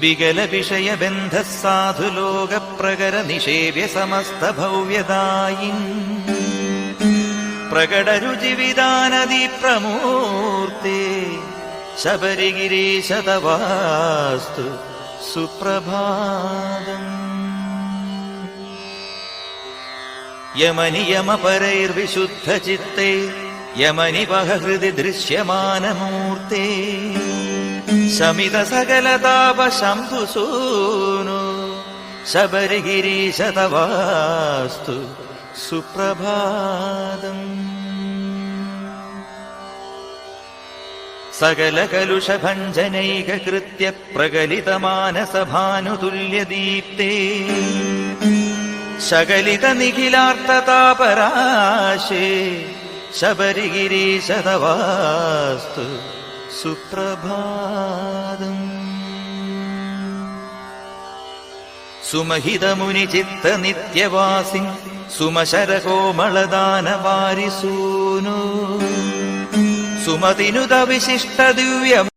വികലവിഷയബന്ധ സാധുലോകപ്രകര നിഷേവ്യ സമസ്ത ഭവ്യദായി പ്രകടരുചിവിദാനദി പ്രമൂർത്തി ശബരിഗിരീശതവാസ്തു സുപ്രഭാതം. യമനിയമപരൈർവിശുദ്ധചിത്തൈ യമനിവഹ ഹൃദി ദൃശ്യമാനമൂർത്തേ. ശമിത സകലതാപ ശംഭുസൂനു ശബരിഗിരീശതവാസ്തു സുപ്രഭാതം. സകല കലുഷഭഞ്ജനൈക കൃത്യ പ്രകലിതമാനസഭാനുതുല്യദീപ്തേ ശകലിത നിഖിലാർത്ഥതാപരാശേ ശബരിഗിരീശതവാസ്തു സുപ്രഭാതം. സുമഹിതമുനിചിത്തനിത്യവാസി ചിത്ത നിത്യവാസി സുമശരകോമളദാനവാരിസൂനു. സുമതിനുത വിശിഷ്ട ദിവ്യ